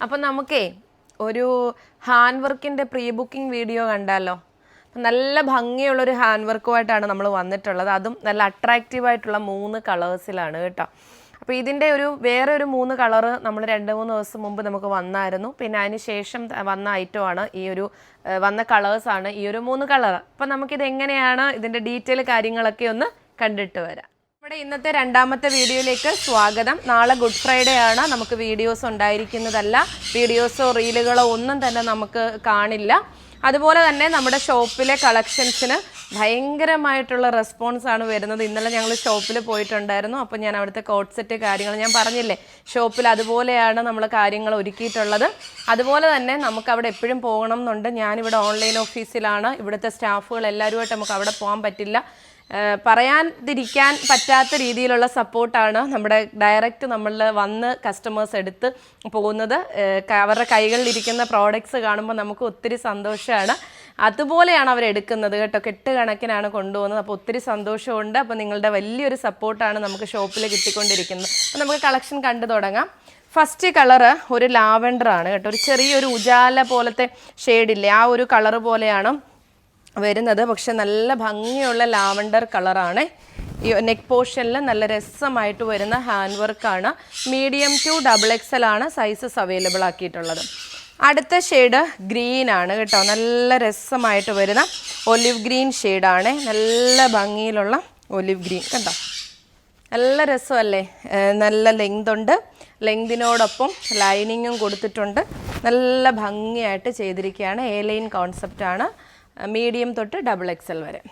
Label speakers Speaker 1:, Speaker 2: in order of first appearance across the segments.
Speaker 1: അപ്പം നമുക്കേ ഒരു ഹാൻഡ് വർക്കിന്റെ പ്രീ ബുക്കിംഗ് വീഡിയോ കണ്ടാലോ? നല്ല ഭംഗിയുള്ളൊരു ഹാൻഡ് വർക്കുമായിട്ടാണ് നമ്മൾ വന്നിട്ടുള്ളത്. അതും നല്ല അട്രാക്റ്റീവായിട്ടുള്ള മൂന്ന് കളേഴ്സിലാണ് കേട്ടോ. അപ്പോൾ ഇതിന്റെ ഒരു വേറെ ഒരു മൂന്ന് കളറ് നമ്മൾ രണ്ട് മൂന്ന് ദിവസം മുമ്പ് നമുക്ക് വന്നായിരുന്നു. പിന്നെ അതിന് ശേഷം വന്ന ഐറ്റമാണ് ഈ ഒരു വന്ന കളേഴ്സാണ് ഈ ഒരു മൂന്ന് കളർ അപ്പം നമുക്കിത് എങ്ങനെയാണ് ഇതിന്റെ ഡീറ്റെയിൽ കാര്യങ്ങളൊക്കെ ഒന്ന് കണ്ടിട്ട് വരാം. നമ്മുടെ ഇന്നത്തെ രണ്ടാമത്തെ വീഡിയോയിലേക്ക് സ്വാഗതം. നാളെ ഗുഡ് ഫ്രൈഡേ ആണ്. നമുക്ക് വീഡിയോസ് ഉണ്ടായിരിക്കുന്നതല്ല. വീഡിയോസോ റീലുകളോ ഒന്നും തന്നെ നമുക്ക് കാണില്ല. അതുപോലെ തന്നെ നമ്മുടെ ഷോപ്പിലെ കളക്ഷൻസിന് ഭയങ്കരമായിട്ടുള്ള റെസ്പോൺസ് ആണ് വരുന്നത്. ഇന്നലെ ഞങ്ങൾ ഷോപ്പിൽ പോയിട്ടുണ്ടായിരുന്നു. അപ്പോൾ ഞാൻ അവിടുത്തെ കോട്ട് സെറ്റ് കാര്യങ്ങൾ ഞാൻ പറഞ്ഞില്ലേ? ഷോപ്പിൽ അതുപോലെയാണ് നമ്മൾ കാര്യങ്ങൾ ഒരുക്കിയിട്ടുള്ളത്. അതുപോലെ തന്നെ നമുക്ക് അവിടെ എപ്പോഴും പോകണം എന്നുണ്ട്. ഞാനിവിടെ ഓൺലൈൻ ഓഫീസിലാണ് ഇവിടുത്തെ സ്റ്റാഫുകൾ എല്ലാവരുമായിട്ട് നമുക്ക് അവിടെ പോകാൻ പറ്റില്ല. പറയാതിരിക്കാൻ പറ്റാത്ത രീതിയിലുള്ള സപ്പോർട്ടാണ് നമ്മുടെ ഡയറക്റ്റ് നമ്മളിൽ വന്ന് കസ്റ്റമേഴ്സ് എടുത്ത് പോകുന്നത്. അവരുടെ കൈകളിലിരിക്കുന്ന പ്രോഡക്ട്സ് കാണുമ്പോൾ നമുക്ക് ഒത്തിരി സന്തോഷമാണ് അതുപോലെയാണ് അവർ എടുക്കുന്നത് കേട്ടോ. കെട്ട് കണക്കിനാണ് കൊണ്ടുപോകുന്നത്. അപ്പോൾ ഒത്തിരി സന്തോഷമുണ്ട്. അപ്പോൾ നിങ്ങളുടെ വലിയൊരു സപ്പോർട്ടാണ് നമുക്ക് ഷോപ്പിൽ കിട്ടിക്കൊണ്ടിരിക്കുന്നത്. അപ്പോൾ നമുക്ക് കളക്ഷൻ കണ്ടു തുടങ്ങാം. ഫസ്റ്റ് കളറ് ഒരു ലാവൻഡർ ആണ് കേട്ടോ. ഒരു ചെറിയൊരു ഉജാല പോലത്തെ ഷെയ്ഡില്ലേ ആ ഒരു കളർ പോലെയാണ് വരുന്നത്. പക്ഷെ നല്ല ഭംഗിയുള്ള ലാവണ്ടർ കളറാണ്. ഈ നെക്ക് പോർഷനിൽ നല്ല രസമായിട്ട് വരുന്ന ഹാൻഡ് വർക്കാണ് മീഡിയം ടു ഡബിൾ എക്സൽ ആണ് സൈസസ് അവൈലബിൾ ആക്കിയിട്ടുള്ളത്. അടുത്ത ഷെയ്ഡ് ഗ്രീൻ ആണ് കേട്ടോ. നല്ല രസമായിട്ട് വരുന്ന ഒലിവ് ഗ്രീൻ ഷെയ്ഡാണ് നല്ല ഭംഗിയിലുള്ള ഒലിവ് ഗ്രീൻ കേട്ടോ നല്ല രസമല്ലേ? നല്ല ലെങ്ത് ഉണ്ട്. ലെങ്തിനോടൊപ്പം ലൈനിങ്ങും കൊടുത്തിട്ടുണ്ട്. നല്ല ഭംഗിയായിട്ട് ചെയ്തിരിക്കുകയാണ്. എ ലൈൻ കോൺസെപ്റ്റാണ് മീഡിയം തൊട്ട് ഡബിൾ എക്സൽ വരെ.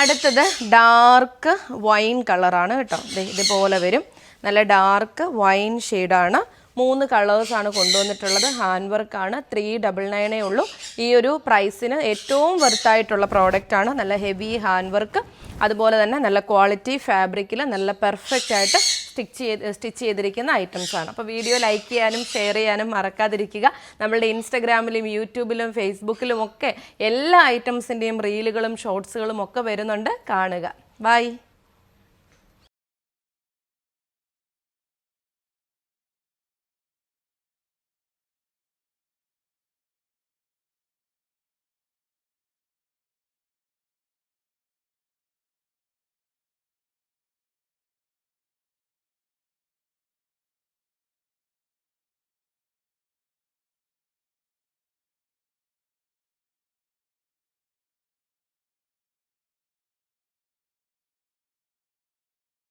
Speaker 1: അടുത്തത് ഡാർക്ക് വൈൻ കളറാണ് കേട്ടോ. ദേ ഇതുപോലെ വരും. നല്ല ഡാർക്ക് വൈൻ ഷെയ്ഡാണ് മൂന്ന് കളേഴ്സാണ് കൊണ്ടുവന്നിട്ടുള്ളത്. ഹാൻഡ് വർക്കാണ് ത്രീ ഡബിൾ നയനേ ഉള്ളൂ. ഈ ഒരു പ്രൈസിന് ഏറ്റവും വെർത്തായിട്ടുള്ള പ്രോഡക്റ്റാണ് നല്ല ഹെവി ഹാൻഡ് വർക്ക് അതുപോലെ തന്നെ നല്ല ക്വാളിറ്റി ഫാബ്രിക്കിൽ നല്ല പെർഫെക്റ്റ് ആയിട്ട് സ്റ്റിച്ച് ചെയ്ത് സ്റ്റിച്ച് ചെയ്തിരിക്കുന്ന ഐറ്റംസ് ആണ്. അപ്പോൾ വീഡിയോ ലൈക്ക് ചെയ്യാനും ഷെയർ ചെയ്യാനും മറക്കാതിരിക്കുക. നമ്മളുടെ ഇൻസ്റ്റഗ്രാമിലും യൂട്യൂബിലും ഫേസ്ബുക്കിലും ഒക്കെ എല്ലാ ഐറ്റംസിന്റെയും റീലുകളും ഷോർട്സുകളും ഒക്കെ വരുന്നുണ്ട്. കാണുക. ബൈ